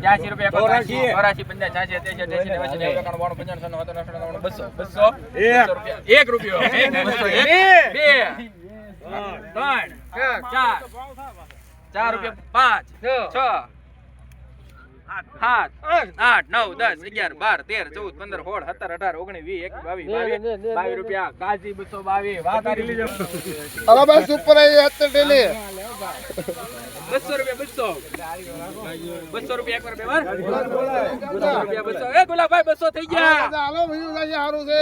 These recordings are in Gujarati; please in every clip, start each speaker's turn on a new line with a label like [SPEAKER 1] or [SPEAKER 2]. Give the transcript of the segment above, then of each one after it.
[SPEAKER 1] ત્યાંસી રૂપિયા
[SPEAKER 2] ચોરાશી.
[SPEAKER 1] ચોરાશી પંચાસ છ્યાસી સત્યાસી અઠ્યાસી નેવ્યાસી નેવું એકાણું બાણું પંચાણું છન્નું સત્તાણું અઠ્ઠાણું બસો બસો
[SPEAKER 2] એક.
[SPEAKER 1] બસો રૂપિયા. એક રૂપિયો. બસો એક. બે. ત્રણ. ચાર. ચાર. રૂપિયા પાંચ છ. સાત આઠ. નવ દસ અગિયાર બાર તેર ચૌદ પંદર સોળ સત્તર અઢાર ઓગણીસ વીસ એક બાવીસ બાવીસ બાવીસ રૂપિયા. કાજી બસો બાવીસ વાત
[SPEAKER 3] આવી
[SPEAKER 1] બસો રૂપિયા બસો. બસો રૂપિયા એક વાર બે વાર. બસો રૂપિયા બસો. એ ગુલાબભાઈ બસો થઈ ગયા.
[SPEAKER 3] હાલો ભાઈ સારું છે.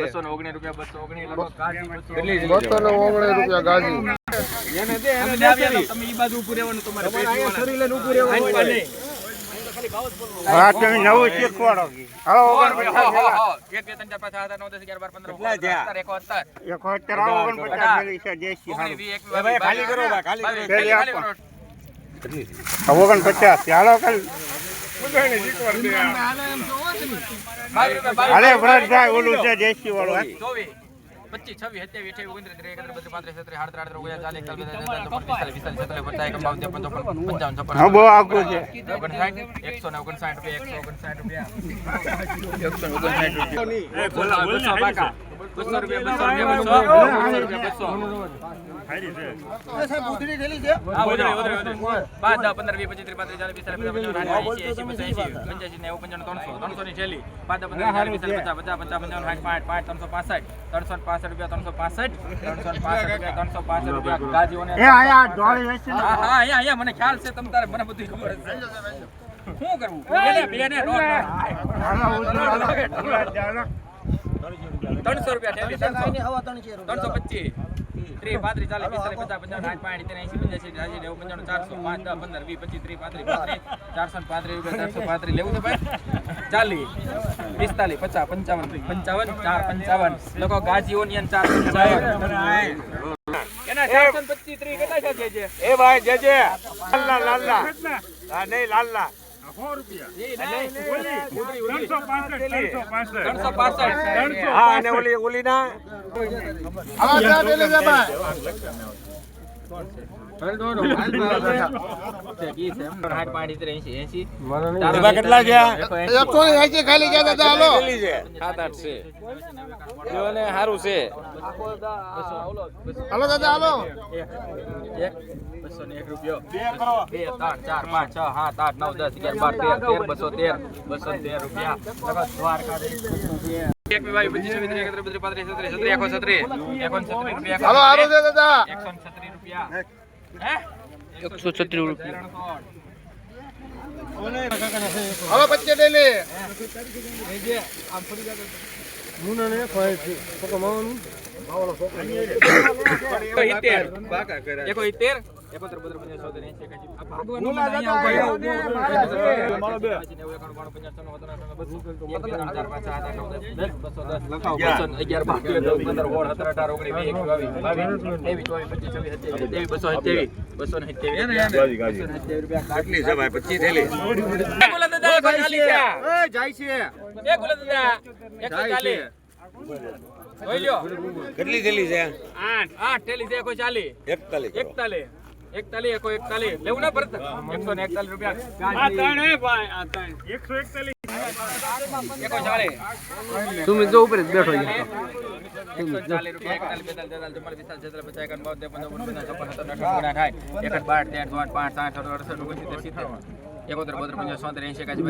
[SPEAKER 1] બસો ને ઓગણીસ રૂપિયા
[SPEAKER 3] ગાજી
[SPEAKER 1] તમે આવ્યા તમે ઈ બાજુ ઉભું રહેવાનું તમારે
[SPEAKER 2] હા તમે નવું શીખવાડો હાલો.
[SPEAKER 1] એક, બે, ત્રણ, ચાર, પાંચ, સાત, નવ, દસ, અગિયાર, બાર, પંદર,
[SPEAKER 2] કેટલા
[SPEAKER 1] સોળ,
[SPEAKER 2] થયા?
[SPEAKER 1] સત્તર, એકોતેર,
[SPEAKER 2] એકોતેર ઓગણપચાસ થયેલી છે દેશી ખાલી કરો, ખાલી કરો. ઓગણપચાસ કાલ.
[SPEAKER 1] બાવીસ,
[SPEAKER 2] ભરતભાઈ ઓલું છે દેશી વાળું.
[SPEAKER 1] પચીસ, છવ્વીસ, સત્યાવીસ, અઠ્યાવીસ, ઓગણત્રીસ, ત્રીસ, એકત્રીસ, બત્રીસ, પાંત્રીસ, છત્રીસ, આડત્રીસ, આડત્રીસ, ઓગણચાલીસ, ચાલીસ, એકતાલીસ, બેતાલીસ, છેતાલીસ, પચાસ, એકાવન, બાવન, ત્રેપન, ચોપન, પંચાવન, છપ્પન, ઓગણસાઠ, એકસો ને ઓગણસાઠ રૂપિયા, એકસો ઓગણસાઠ રૂપિયા. એકસો ઓગણસાઠ રૂપિયા. બસો, રૂપિયા, બસો રૂપિયા, બસો. રૂપિયા, મને ખ્યાલ છે તમ તારે મને બધું ખબર છે શું કરવું? બેને બેને ત્રણસો રૂપિયા થેલી, ત્રણસો. ત્રણસો પચીસ. ત્રીસ. પાંત્રીસ ચાલીસ પિસ્તાલીસ પચાસ પંચાવન સાઠ પાંઠ સિત્તેર એંસી પંચ્યાસી છ્યાસી નેવું પંચાણું ચારસો પાંચ દસ પંદર વીસ પચીસ ત્રીસ પાંત્રીસ પાંત્રીસ ચારસો ને પાંત્રીસ રૂપિયા ચારસો પાંત્રીસ લેવું છે ભાઈ. ચાલીસ. પિસ્તાલીસ પચાસ પંચાવન પંચાવન ચાર પંચાવન. લોકો ગાજીઓની અંદર ચાર પંચાવન. એના પચીસ ત્રીસ કેટલા છે
[SPEAKER 2] એ ભાઈ જજે લાલ્લા લાલ્લા હા નહીં
[SPEAKER 1] પાસઠ
[SPEAKER 2] હા અને ઓલી ઓલી ના
[SPEAKER 3] હાલો ચા ડેલી છે ભાઈ
[SPEAKER 2] એમાં કેટલા છે
[SPEAKER 3] એકસો ને એસી ખાલી ગયા દાદા હાલો.
[SPEAKER 4] સાત આઠ છે. સારું છે.
[SPEAKER 3] હાલો દાદા હાલો.
[SPEAKER 1] બે ત્રણ ચાર પાંચ છ સાત આઠ નવ દસ અગિયાર બાર તેર તેર બસો તેર બસો તેર રૂપિયા. દ્વારકા રૂપિયા.
[SPEAKER 3] છે
[SPEAKER 1] એકસો છત્રીસ રૂપિયા. હે?
[SPEAKER 4] રૂપિયા.
[SPEAKER 3] હાલો પચીસ ડેલી.
[SPEAKER 1] સિત્તેર. એકોતેર, એકોતેર, બોતેર, પંચાવન, એંસી. એક, બે, ત્રણ, ચાર, પાંચ, સાત, આઠ, નવ, દસ, દસ, બસો, દસ. લખાવો. બસો ને અગિયાર, બાર, તેર, ચૌદ, પંદર, સોળ, સત્તર, અઢાર, ઓગણીસ, વીસ, એકવીસ, બાવીસ, બાવીસ, ત્રેવીસ, ચોવીસ, પચીસ, છવ્વીસ, સત્યાવીસ, સત્યાવીસ, બસો સત્યાવીસ, બસો ને સત્યાવીસ. બસો ને સત્યાવીસ રૂપિયા.
[SPEAKER 2] કેટલી છે ભાઈ પચીસ થેલી
[SPEAKER 1] એ બોલો દાદા, એકસો.
[SPEAKER 2] જાય છે કેટલી થેલી છે
[SPEAKER 1] આઠ આઠ થેલી છે કોઈ ચાલીસ
[SPEAKER 2] એકતાલીસ
[SPEAKER 1] એકતાલીસ એકતાલીસ એકો એકતાલીસ લેવું ના ભરત એકસો ને એકતાલીસ રૂપિયા એકસો એકતાલીસ
[SPEAKER 4] તમે જો ઉપર બેઠો
[SPEAKER 1] એકતાલીસ પચાસ પચાસ એકોતેર બોતેર પંચાવન સોતેર એંસી એકાસી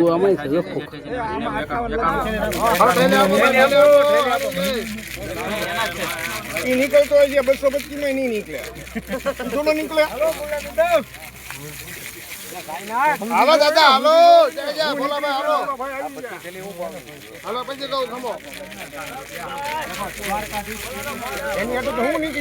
[SPEAKER 3] નીકળતો હોય છે બસો પચીસમાં નહીં નીકળે જૂનો નીકળે હાલો દાદા હાલો ભોલાભાઈ હાલો હાલો પછી કહું ખમો એની તો હું નીકળી